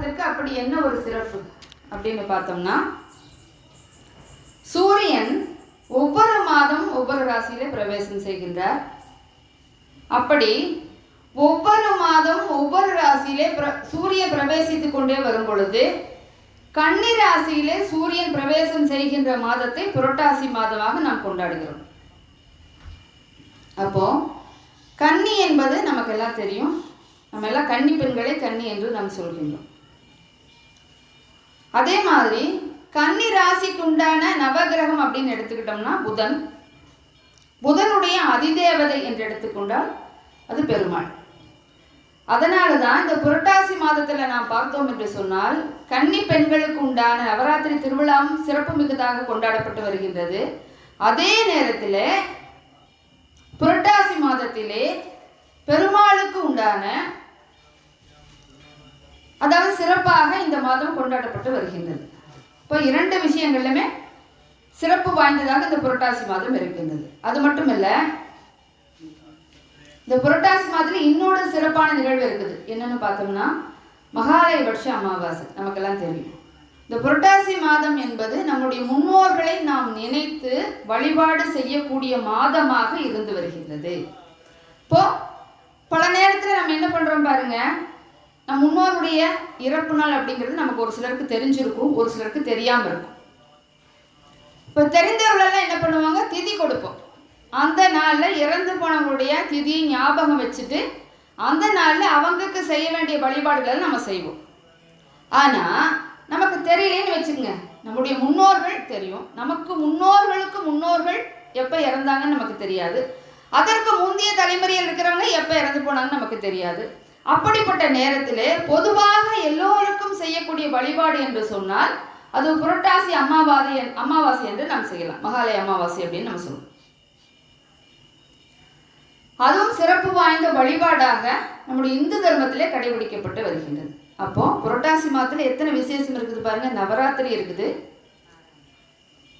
நட்சத்திரத்திற்கு அப்படி என்ன ஒரு சிறப்பு அப்படின்னு பார்த்தோம்னா சூரியன் ஒவ்வொரு மாதம் ஒவ்வொரு ராசியிலே பிரவேசம் செய்கின்றார். அப்படி ஒவ்வொரு மாதம் ஒவ்வொரு ராசியிலே பிர- சூரிய பிரவேசித்துக் கொண்டே வரும் பொழுது கன்னி ராசியிலே சூரியன் பிரவேசம் செய்கின்ற மாதத்தை புரட்டாசி மாதமாக நாம் கொண்டாடுகிறோம். அப்போ கன்னி என்பது நமக்கு எல்லாம் தெரியும். நம்ம எல்லாம் கன்னி பெண்களை கன்னி என்று நாம் சொல்கின்றோம். அதே மாதிரி கன்னி ராசிக்கு உண்டான நவகிரகம் அப்படின்னு எடுத்துக்கிட்டோம்னா புதன். புதனுடைய அதிதேவதை என்று எடுத்துக்கொண்டால் அது பெருமாள். அதனால தான் இந்த புரட்டாசி மாதத்தில் நாம் பார்த்தோம் என்று சொன்னால் கன்னி பெண்களுக்கு உண்டான நவராத்திரி திருவிழாவும் சிறப்பு மிகுதாக கொண்டாடப்பட்டு வருகின்றது. அதே நேரத்தில் புரட்டாசி மாதத்திலே பெருமாளுக்கு உண்டான அதாவது சிறப்பாக இந்த மாதம் கொண்டாடப்பட்டு வருகின்றது. இப்போ இரண்டு விஷயங்கள்லுமே சிறப்பு வாய்ந்ததாக இந்த புரட்டாசி மாதம் இருக்கின்றது. அது மட்டும் இல்லை இந்த புரட்டாசி மாதிரி இன்னொரு சிறப்பான நிகழ்வு இருக்குது. என்னன்னு பார்த்தோம்னா மகாலய வருஷ அமாவாசை. நமக்கெல்லாம் தெரியும். இந்த புரட்டாசி மாதம் என்பது நம்முடைய முன்னோர்களை நாம் நினைத்து வழிபாடு செய்யக்கூடிய மாதமாக இருந்து வருகின்றது. இப்போ பல நேரத்தில் நம்ம என்ன பண்றோம் பாருங்க நம் முன்னோருடைய இறப்பு நாள் அப்படிங்கிறது நமக்கு ஒரு சிலருக்கு தெரிஞ்சிருக்கும் ஒரு சிலருக்கு தெரியாமல் இருக்கும். இப்போ தெரிந்தவர்களெல்லாம் என்ன பண்ணுவாங்க? திதி கொடுப்போம். அந்த நாளில் இறந்து போனவங்களுடைய திதி ஞாபகம் வச்சுட்டு அந்த நாளில் அவங்களுக்கு செய்ய வேண்டிய வழிபாடுகளை நம்ம செய்வோம். ஆனால் நமக்கு தெரியலேன்னு வச்சுக்கோங்க. நம்முடைய முன்னோர்கள் தெரியும். நமக்கு முன்னோர்களுக்கு முன்னோர்கள் எப்போ இறந்தாங்கன்னு நமக்கு தெரியாது. அதற்கு முந்தைய தலைமுறையில் இருக்கிறவங்க எப்போ இறந்து போனாங்கன்னு நமக்கு தெரியாது. அப்படிப்பட்ட நேரத்திலே பொதுவாக எல்லோருக்கும் செய்யக்கூடிய வழிபாடு என்று சொன்னால் அது புரட்டாசி அமாவாசை என்- அமாவாசை என்று நாம் செய்யலாம். மகாலய அமாவாசை அப்படின்னு நம்ம சொல்லுவோம். அதுவும் சிறப்பு வாய்ந்த வழிபாடாக நம்முடைய இந்து தர்மத்திலே கடைபிடிக்கப்பட்டு வருகின்றது. அப்போ புரட்டாசி மாதத்தில் எத்தனை விசேஷம் இருக்குது பாருங்க? நவராத்திரி இருக்குது.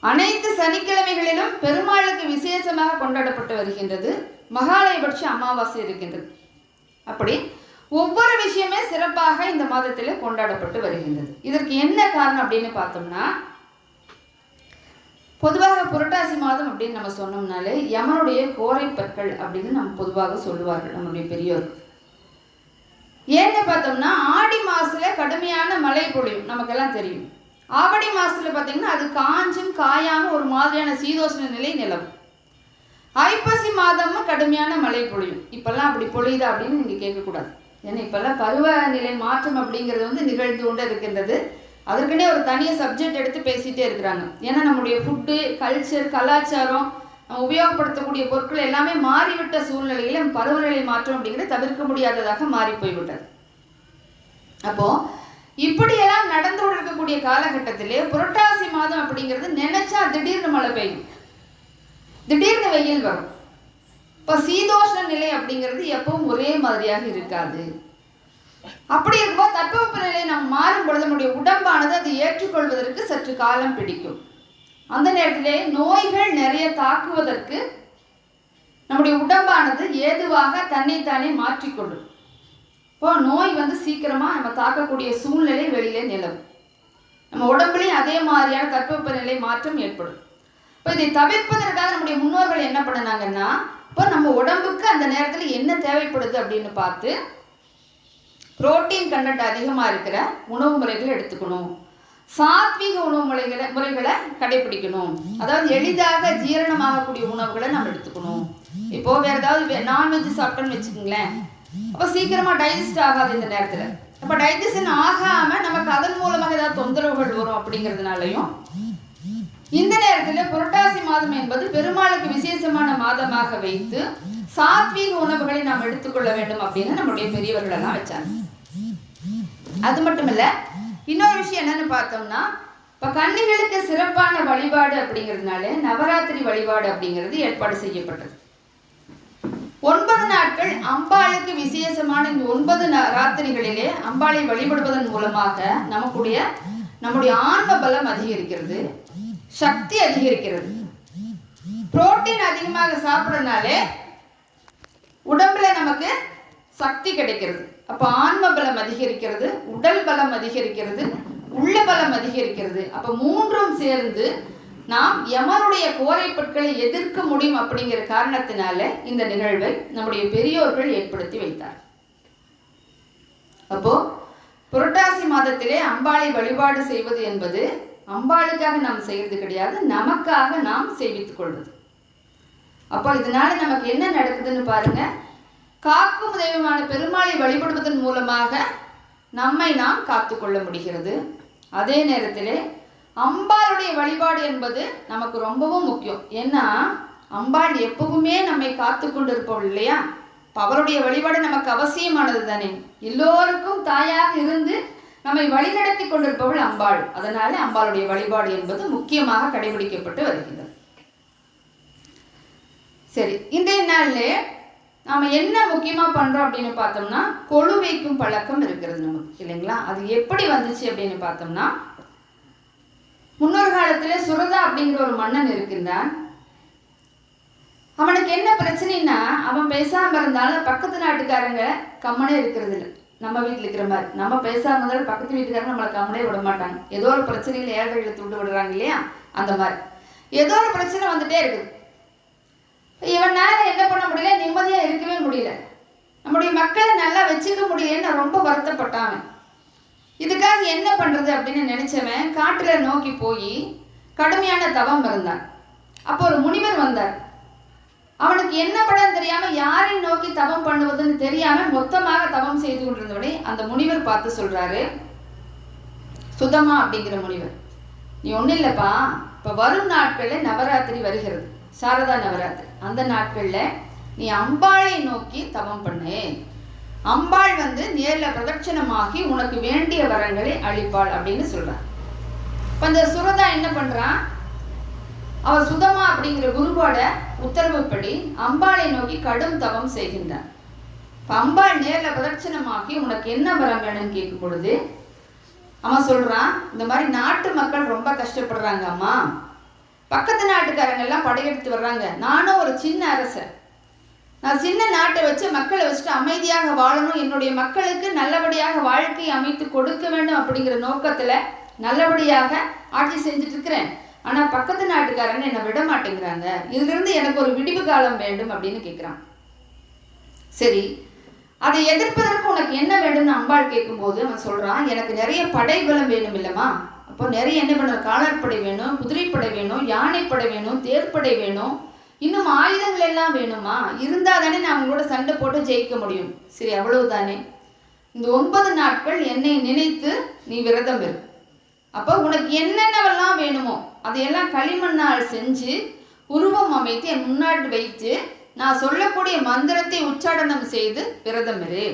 அனைத்து சனிக்கிழமைகளிலும் பெருமாளுக்கு விசேஷமாக கொண்டாடப்பட்டு வருகின்றது. மகாலயபட்ச அமாவாசை இருக்கின்றது. அப்படி ஒவ்வொரு விஷயமே சிறப்பாக இந்த மாதத்தில் கொண்டாடப்பட்டு வருகின்றது. இதற்கு என்ன காரணம் அப்படின்னு பார்த்தோம்னா பொதுவாக புரட்டாசி மாதம் அப்படின்னு நம்ம சொன்னோம்னாலே யமனுடைய கோரைப்பற்கள் அப்படின்னு நம்ம பொதுவாக சொல்லுவார்கள் நம்முடைய பெரியோர். ஏன்னு பார்த்தோம்னா ஆடி மாசத்துல கடுமையான மழை பொழியும் நமக்கெல்லாம் தெரியும். ஆவணி மாசத்துல பார்த்தீங்கன்னா அது காஞ்சும் காயாம ஒரு மாதிரியான சீதோஷ்ண நிலை நிலவும். ஐப்பசி மாதமும் கடுமையான மழை பொழியும். இப்பெல்லாம் அப்படி பொழியுதா அப்படின்னு நீங்க கேட்கக்கூடாது. ஏன்னா இப்போல்லாம் பருவநிலை மாற்றம் அப்படிங்கிறது வந்து நிகழ்ந்து கொண்டு இருக்கின்றது. அதற்குன்னே ஒரு தனிய சப்ஜெக்ட் எடுத்து பேசிகிட்டே இருக்கிறாங்க. ஏன்னா நம்முடைய ஃபுட்டு கல்ச்சர் கலாச்சாரம் நம்ம உபயோகப்படுத்தக்கூடிய பொருட்கள் எல்லாமே மாறிவிட்ட சூழ்நிலையில் பருவநிலை மாற்றம் அப்படிங்கிறது தவிர்க்க முடியாததாக மாறி போய்விட்டது. அப்போ இப்படியெல்லாம் நடந்து கொண்டிருக்கக்கூடிய காலகட்டத்திலே புரட்டாசி மாதம் அப்படிங்கிறது நினைச்சா திடீர்னு மழை பெய்யும். திடீர்னு வெயில் வரும். இப்போ சீதோஷ்ண நிலை அப்படிங்கிறது எப்பவும் ஒரே மாதிரியாக இருக்காது. அப்படி இருக்கும்போது தட்பவெப்ப நிலை நாம் மாறும் பொழுது நம்முடைய உடம்பானது அதை ஏற்றுக்கொள்வதற்கு சற்று காலம் பிடிக்கும். அந்த நேரத்திலே நோய்கள் நிறைய தாக்குவதற்கு நம்முடைய உடம்பானது ஏதுவாக தன்னைத்தானே மாற்றிக்கொள்ளும். இப்போ நோய் வந்து சீக்கிரமாக நம்ம தாக்கக்கூடிய சூழ்நிலை வெளியிலே நிலவும். நம்ம உடம்புலையும் அதே மாதிரியான தட்பவெப்ப நிலை மாற்றம் ஏற்படும். இப்போ இதை தவிர்ப்பதற்காக நம்முடைய முன்னோர்கள் என்ன பண்ணினாங்கன்னா இப்போ நம்ம உடம்புக்கு அந்த நேரத்தில் என்ன தேவைப்படுது அப்படின்னு பார்த்து புரோட்டீன் கண்டென்ட் அதிகமாக இருக்கிற உணவு முறைகளை எடுத்துக்கணும். சாத்விக உணவு முறைகளை முறைகளை கடைபிடிக்கணும். அதாவது எளிதாக ஜீரணமாகக்கூடிய உணவுகளை நம்ம எடுத்துக்கணும். இப்போ வேற ஏதாவது நான்வெஜ் சாப்பிட்டோம்னு வச்சுக்கோங்களேன். அப்போ சீக்கிரமா டைஜஸ்ட் ஆகாது இந்த நேரத்தில். அப்போ டைஜஷன் ஆகாம நமக்கு அதன் மூலமாக ஏதாவது தொந்தரவுகள் வரும் அப்படிங்கிறதுனாலையும் இந்த நேரத்தில் புரட்டாசி மாதம் என்பது பெருமாளுக்கு விசேஷமான மாதமாக வைத்து சாத்வீக உணவுகளை நாம் எடுத்துக்கொள்ள வேண்டும் அப்படின்னு நம்முடைய பெரியவர்கள் எல்லாம் வச்சாங்க. அது மட்டும் இல்ல இன்னொரு விஷயம் என்னன்னு பார்த்தோம்னா இப்ப கன்னிகளுக்கு சிறப்பான வழிபாடு அப்படிங்கிறதுனால நவராத்திரி வழிபாடு அப்படிங்கிறது ஏற்பாடு செய்யப்பட்டது. ஒன்பது நாட்கள் அம்பாளுக்கு விசேஷமான இந்த ஒன்பது ராத்திரிகளிலே அம்பாளை வழிபடுவதன் மூலமாக நமக்குடைய நம்முடைய ஆன்ம பலம் அதிகரிக்கிறது. சக்தி அதிகரிக்கிறது. புரோட்டீன் அதிகமாக சாப்பிட்றனாலே உடம்புல நமக்கு சக்தி கிடைக்கிறது. அப்ப ஆன்ம பலம் அதிகரிக்கிறது உடல் பலம் அதிகரிக்கிறது உள்ள பலம் அதிகரிக்கிறது. அப்ப மூன்றும் சேர்ந்து நாம் எமருடைய கோரை பொருட்களை எதிர்க்க முடியும் அப்படிங்கிற காரணத்தினால இந்த நிகழ்வை நம்முடைய பெரியோர்கள் ஏற்படுத்தி வைத்தார் அப்போ புரட்டாசி மாதத்திலே அம்பாளை வழிபாடு செய்வது என்பது அம்பாளுக்காக நாம் செய்கிறது கிடையாது நமக்காக நாம் சேமித்துக் கொள்வது. அப்போ இதனால நமக்கு என்ன நடக்குதுன்னு பாருங்க. காக்கும் தெய்வமான பெருமாளை வழிபடுவதன் மூலமாக நம்மை நாம் காத்துக்கொள்ள முடிகிறது. அதே நேரத்தில் அம்பாளுடைய வழிபாடு என்பது நமக்கு ரொம்பவும் முக்கியம். ஏன்னா அம்பாள் எப்பவுமே நம்மை காத்து இருப்போம் இல்லையா? அவருடைய வழிபாடு நமக்கு அவசியமானது தானே? எல்லோருக்கும் தாயாக நம்மை வழிநடத்தி கொண்டிருப்பவள் அம்பாள். அதனால அம்பாளுடைய வழிபாடு என்பது முக்கியமாக கடைபிடிக்கப்பட்டு வருகின்றது. சரி இன்றைய நாள்ல நாம என்ன முக்கியமா பண்றோம் அப்படின்னு பார்த்தோம்னா கொழு வைக்கும் பழக்கம் இருக்கிறது நமக்கு இல்லைங்களா? அது எப்படி வந்துச்சு அப்படின்னு பார்த்தோம்னா முன்னொரு காலத்துல சுரதா அப்படிங்கிற ஒரு மன்னன் இருக்கின்றான். அவனுக்கு என்ன பிரச்சனைன்னா அவன் பேசாம இருந்தாலும் பக்கத்து நாட்டுக்காரங்க கம்மனே இருக்கிறது இல்லை நம்ம வீட்டில் இருக்கிற மாதிரி. நம்ம பேசாம இருந்தாலும் பக்கத்து வீட்டுக்காரங்க நம்மளை கம்மனே விட மாட்டாங்க. ஏதோ ஒரு பிரச்சனையில் ஏழை ஏழைகளை துண்டு விடுறாங்க இல்லையா? அந்த மாதிரி. ஏதோ ஒரு பிரச்சனை வந்துட்டே இருக்குது. இவனால என்ன பண்ண முடியல? நிம்மதியாக இருக்கவே முடியல. நம்முடைய மக்களை நல்லா வச்சுக்க முடியலன்னு ரொம்ப வருத்தப்பட்டான் இதுக்காக என்ன பண்ணுறது அப்படின்னு நினச்சவன் காட்டில் நோக்கி போய் கடுமையான தவம் இருந்தான். அப்போ ஒரு முனிவர் வந்தார். அவனுக்கு என்ன படம் தெரியாம யாரை நோக்கி தவம் பண்ணுவதுன்னு தெரியாம மொத்தமாக தவம் செய்து கொண்டிருந்தவனை அந்த முனிவர் பார்த்து சொல்றாரு. சுதமா அப்படிங்கிற முனிவர். நீ ஒன்றும் இல்லப்பா. இப்ப வரும் நாட்களில் நவராத்திரி வருகிறது. சாரதா நவராத்திரி. அந்த நாட்கள்ல நீ அம்பாளை நோக்கி தவம் பண்ணு. அம்பாள் வந்து நேர்ல பிரதட்சணமாகி உனக்கு வேண்டிய வரங்களை அளிப்பாள் அப்படின்னு சொல்றான் இப்ப அந்த சுரதா என்ன பண்றான்? அவர் சுதமா அப்படிங்கிற குருவோட உத்தரவுப்படி அம்பாளை நோக்கி கடும் தவம் செய்கின்றார். அம்பாள் நேரில் பிரதட்சணமாக்கி உனக்கு என்ன வரம் வேணும்னு கேட்கும் பொழுது அவன் சொல்றான் இந்த மாதிரி நாட்டு மக்கள் ரொம்ப கஷ்டப்படுறாங்க அம்மா. பக்கத்து நாட்டுக்காரங்க எல்லாம் படையெடுத்து வர்றாங்க. நானும் ஒரு சின்ன அரசன் நான் சின்ன நாட்டை வச்சு மக்களை வச்சுட்டு அமைதியாக வாழணும். என்னுடைய மக்களுக்கு நல்லபடியாக வாழ்க்கை அமைத்து கொடுக்க வேண்டும் அப்படிங்கிற நோக்கத்துல நல்லபடியாக ஆட்சி செஞ்சுட்டு இருக்கிறேன். ஆனால் பக்கத்து நாட்டுக்காரங்க என்னை விட மாட்டேங்கிறாங்க. இதுலிருந்து எனக்கு ஒரு விடிவு காலம் வேண்டும் அப்படின்னு கேட்குறான் சரி அதை எதிர்ப்பதற்கு உனக்கு என்ன வேண்டும்னு அம்பாள் கேட்கும்போது அவன் சொல்கிறான் எனக்கு நிறைய படை பலம் வேணும் இல்லைம்மா அப்போ நிறைய என்ன பண்ண காலாட்படை வேணும் குதிரைப்படை வேணும் யானைப்படை வேணும் தேர்ப்படை வேணும். இன்னும் ஆயுதங்கள் எல்லாம் வேணுமா இருந்தால் தானே நான் அவங்களோட சண்டை போட்டு ஜெயிக்க முடியும். சரி அவ்வளவுதானே. இந்த ஒன்பது நாட்கள் என்னை நினைத்து நீ விரதம் இரு. அப்போ உனக்கு என்னென்னவெல்லாம் வேணுமோ அதையெல்லாம் களிமண்ணால் செஞ்சு உருவம் அமைத்து என் முன்னாடி வைத்து நான் சொல்லக்கூடிய மந்திரத்தை உச்சாடனம் செய்து விரதம் இரு.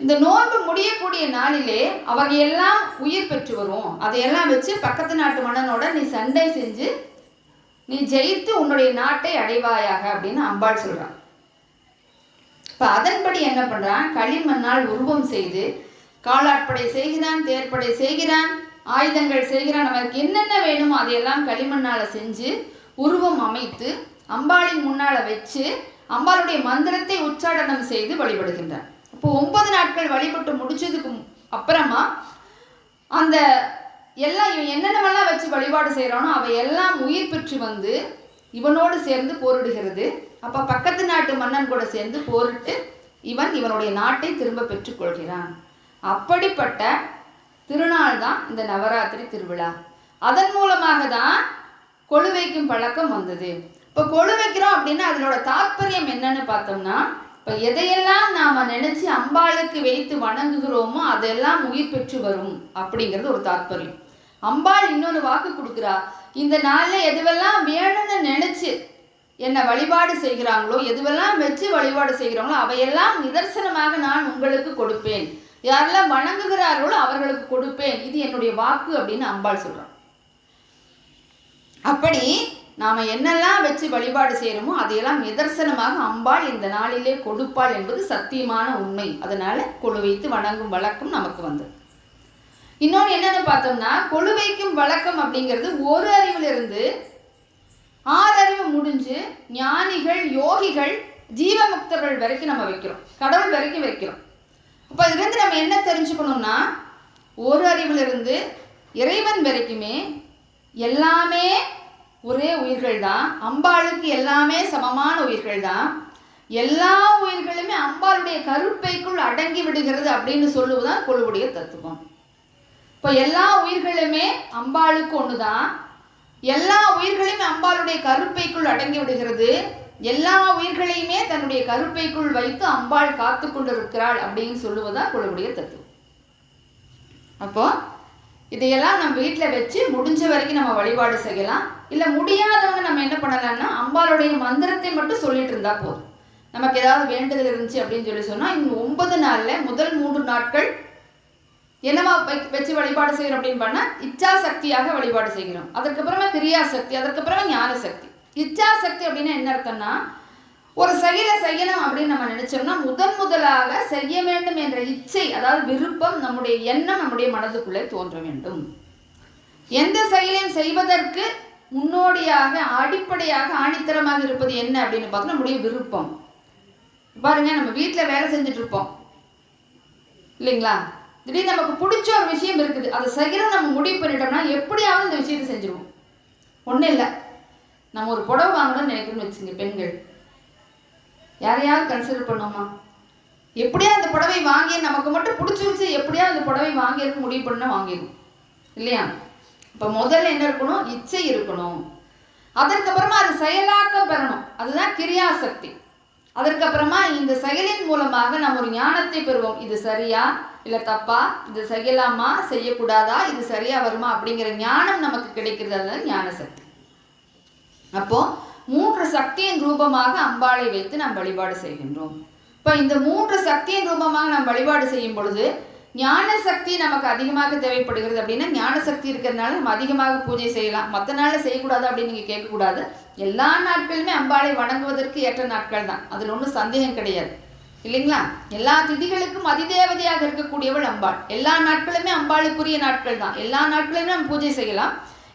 இந்த நோன்பு முடியக்கூடிய நாளிலே அவர்கள் எல்லாம் உயிர் பெற்று வரும். அதையெல்லாம் வச்சு பக்கத்து நாட்டு மன்னனோட நீ சண்டை செஞ்சு நீ ஜெயித்து உன்னுடைய நாட்டை அடைவாயாக அப்படின்னு அம்பாள் சொல்கிறான் இப்போ அதன்படி என்ன பண்ணுறான் களிமண்ணால் உருவம் செய்து காலாட்படை செய்கிறான் தேர்ப்படை செய்கிறான். ஆயுதங்கள் செய்கிறான் அவனுக்கு என்னென்ன வேணுமோ அதையெல்லாம் களிமண்ணால் செஞ்சு உருவம் அமைத்து அம்பாளின் முன்னால் வச்சு அம்பாளுடைய மந்திரத்தை உச்சாடனம் செய்து வழிபடுகின்றார் இப்போ ஒன்பது நாட்கள் வழிபட்டு முடிச்சதுக்கு அப்புறமா அந்த எல்லாம் இவன் என்னென்னவெல்லாம் வச்சு வழிபாடு செய்கிறானோ அவை எல்லாம் உயிர் பெற்று வந்து இவனோடு சேர்ந்து போரிடுகிறது. அப்போ பக்கத்து நாட்டு மன்னன் கூட சேர்ந்து போரிட்டு இவன் இவனுடைய நாட்டை திரும்ப பெற்றுக்கொள்கிறான் அப்படிப்பட்ட தான் இந்த நவராத்திரி திருவிழா. அதன் மூலமாக தான் கொழு வைக்கும் பழக்கம் வந்தது. இப்போ கொழு வைக்கிறோம் அப்படின்னா அதனோட தாற்பயம் என்னன்னு பார்த்தோம்னா இப்போ எதையெல்லாம் நாம் நினச்சி அம்பாளுக்கு வைத்து வணங்குகிறோமோ அதெல்லாம் உயிர் பெற்று வரும் அப்படிங்கிறது ஒரு தாற்பயம். அம்பாள் இன்னொரு வாக்கு கொடுக்குறா இந்த நாளில் எதுவெல்லாம் வேணும்னு நினச்சி என்னை வழிபாடு செய்கிறாங்களோ எதுவெல்லாம் வச்சு வழிபாடு செய்கிறாங்களோ அவையெல்லாம் நிதர்சனமாக நான் உங்களுக்கு கொடுப்பேன். யாரெல்லாம் வணங்குகிறார்களோ அவர்களுக்கு கொடுப்பேன். இது என்னுடைய வாக்கு அப்படின்னு அம்பாள் சொல்கிறான் அப்படி நாம என்னெல்லாம் வச்சு வழிபாடு செய்யறோமோ அதையெல்லாம் நிதர்சனமாக அம்பாள் இந்த நாளிலே கொடுப்பாள் என்பது சத்தியமான உண்மை. அதனால கொழு வைத்து வணங்கும் வழக்கம் நமக்கு வந்தது. இன்னொன்று என்னென்னு பார்த்தோம்னா கொழு வைக்கும் வழக்கம் அப்படிங்கிறது ஒரு அறிவிலிருந்து ஆறு அறிவு முடிஞ்சு ஞானிகள் யோகிகள் ஜீவமுக்தர்கள் வரைக்கும் நம்ம வைக்கிறோம். கடவுள் வரைக்கும் வைக்கிறோம். அப்போ இதுலேருந்து நம்ம என்ன தெரிஞ்சுக்கணும்னா ஒரு அறிவிலிருந்து இறைவன் வரைக்குமே எல்லாமே ஒரே உயிர்கள் தான். அம்பாளுக்கு எல்லாமே சமமான உயிர்கள் தான். எல்லா உயிர்களுமே அம்பாளுடைய கருப்பைக்குள் அடங்கி விடுகிறது அப்படின்னு சொல்லுவதுதான் கொழுவுடைய தத்துவம். இப்போ எல்லா உயிர்களுமே அம்பாளுக்கு ஒன்று தான் எல்லா உயிர்களையும் அம்பாளுடைய கருப்பைக்குள் அடங்கி விடுகிறது. எல்லா உயிர்களையுமே தன்னுடைய கருப்பைக்குள் வைத்து அம்பாள் காத்து கொண்டிருக்கிறாள் அப்படின்னு சொல்லுவதுதான் கொள்ளுடைய தத்துவம். அப்போ இதையெல்லாம் நம்ம வீட்டில் வச்சு முடிஞ்ச வரைக்கும் நம்ம வழிபாடு செய்யலாம். இல்லை முடியாதவங்க நம்ம என்ன பண்ணலாம்னா அம்பாளுடைய மந்திரத்தை மட்டும் சொல்லிட்டு இருந்தா போதும். நமக்கு ஏதாவது வேண்டுதல் இருந்துச்சு அப்படின்னு சொல்லி சொன்னால் இந்த ஒன்பது நாளில் முதல் மூன்று நாட்கள் என்னவா வச்சு வழிபாடு செய்கிறோம் அப்படின்னு பண்ணால் இச்சா சக்தியாக வழிபாடு செய்கிறோம். அதுக்கப்புறமா கிரியா சக்தி அதுக்கப்புறமா ஞான சக்தி. இச்சாசக்தி அப்படின்னா என்ன அர்த்தம்னா ஒரு செயலை செய்யணும் அப்படின்னு நம்ம நினைச்சோம்னா முதன் முதலாக செய்ய வேண்டும் என்ற இச்சை அதாவது விருப்பம் நம்முடைய எண்ணம் நம்முடைய மனதுக்குள்ளே தோன்ற வேண்டும். எந்த செயலையும் செய்வதற்கு முன்னோடியாக அடிப்படையாக ஆணித்தரமாக இருப்பது என்ன அப்படின்னு பார்த்தா நம்முடைய விருப்பம். பாருங்க நம்ம வீட்டில் வேலை செஞ்சுட்டு இருப்போம் இல்லைங்களா? திடீர்னு நமக்கு பிடிச்ச ஒரு விஷயம் இருக்குது. அதை செய்யணும் நம்ம முடிவு பண்ணிட்டோம்னா எப்படியாவது இந்த விஷயத்தை செஞ்சிருவோம். ஒன்றும் இல்லை. நம்ம ஒரு புடவை வாங்கணும்னு நினைக்கணும்னு வச்சுங்க பெண்கள். யாரையாவது கன்சிடர் பண்ணோமா எப்படியா அந்த புடவை வாங்கி நமக்கு மட்டும் பிடிச்சிருச்சு எப்படியா அந்த புடவை வாங்கியிருக்கு முடிவு பண்ண வாங்கிடும் இல்லையா? இப்போ முதல்ல என்ன இருக்கணும்? இச்சை இருக்கணும். அதற்கப்புறமா அது செயலாக்கம் பெறணும். அதுதான் கிரியாசக்தி. அதற்கப்புறமா இந்த செயலின் மூலமாக நம்ம ஒரு ஞானத்தை பெறுவோம். இது சரியா இல்லை தப்பா? இது செய்யலாமா? செய்யக்கூடாதா? இது சரியா வருமா? அப்படிங்கிற ஞானம் நமக்கு கிடைக்கிறது. அதுதான் ஞான சக்தி அப்போ மூன்று சக்தியின் ரூபமாக அம்பாளை வைத்து நாம் வழிபாடு செய்கின்றோம். இப்போ இந்த மூன்று சக்தியின் ரூபமாக நாம் வழிபாடு செய்யும் பொழுது ஞான சக்தி நமக்கு அதிகமாக தேவைப்படுகிறது அப்படின்னா ஞான சக்தி இருக்கிறதுனால நம்ம அதிகமாக பூஜை செய்யலாம். மற்ற நாளில் செய்யக்கூடாது அப்படின்னு நீங்கள் கேட்கக்கூடாது. எல்லா நாட்களுமே அம்பாளை வணங்குவதற்கு ஏற்ற நாட்கள் தான். அதில் ஒன்றும் சந்தேகம் கிடையாது. இல்லைங்களா? எல்லா திதிகளுக்கும் அதிதேவதையாக இருக்கக்கூடியவள் அம்பாள். எல்லா நாட்களுமே அம்பாளுக்குரிய நாட்கள் தான். எல்லா நாட்களுமே நம்ம பூஜை செய்யலாம்.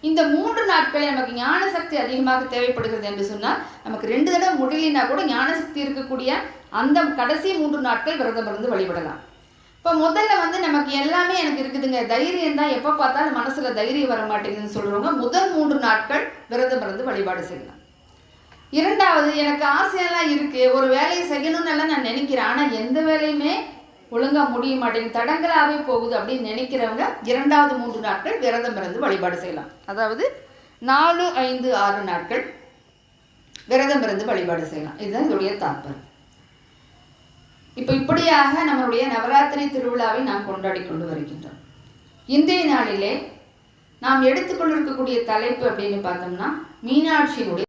இந்த மூன்று நாட்களில் நமக்கு ஞான சக்தி அதிகமாக தேவைப்படுகிறது என்று சொன்னால் நமக்கு ரெண்டு தடவை முடியலனா கூட ஞான சக்தி இருக்கக்கூடிய அந்த கடைசி மூன்று நாட்கள் விரதம் இருந்து வழிபடலாம். இப்போ முதல்ல வந்து நமக்கு எல்லாமே எனக்கு இருக்குதுங்க. தைரியம் தான் எப்போ பார்த்தாலும் மனசில் தைரியம் வர மாட்டேங்குதுன்னு சொல்கிறவங்க முதல் மூன்று நாட்கள் விரதம் இருந்து வழிபாடு செய்யலாம். இரண்டாவது எனக்கு ஆசையெல்லாம் இருக்குது ஒரு வேலையை செய்யணும்னு எல்லாம் நான் நினைக்கிறேன். ஆனால் எந்த வேலையுமே ஒழுங்கா முடிய மாட்டேங்குது தடங்களாவே போகுது அப்படின்னு நினைக்கிறவங்க இரண்டாவது மூன்று நாட்கள் விரதம் இருந்து வழிபாடு செய்யலாம். அதாவது நாலு ஐந்து ஆறு நாட்கள் விரதம் இருந்து வழிபாடு செய்யலாம். இதுதான் இதோடைய தாற்பயம். இப்போ இப்படியாக நம்மளுடைய நவராத்திரி திருவிழாவை நாம் கொண்டாடி கொண்டு வருகின்றோம். இன்றைய நாளிலே நாம் எடுத்துக்கொண்டிருக்கக்கூடிய தலைப்பு அப்படின்னு பார்த்தோம்னா மீனாட்சியினுடைய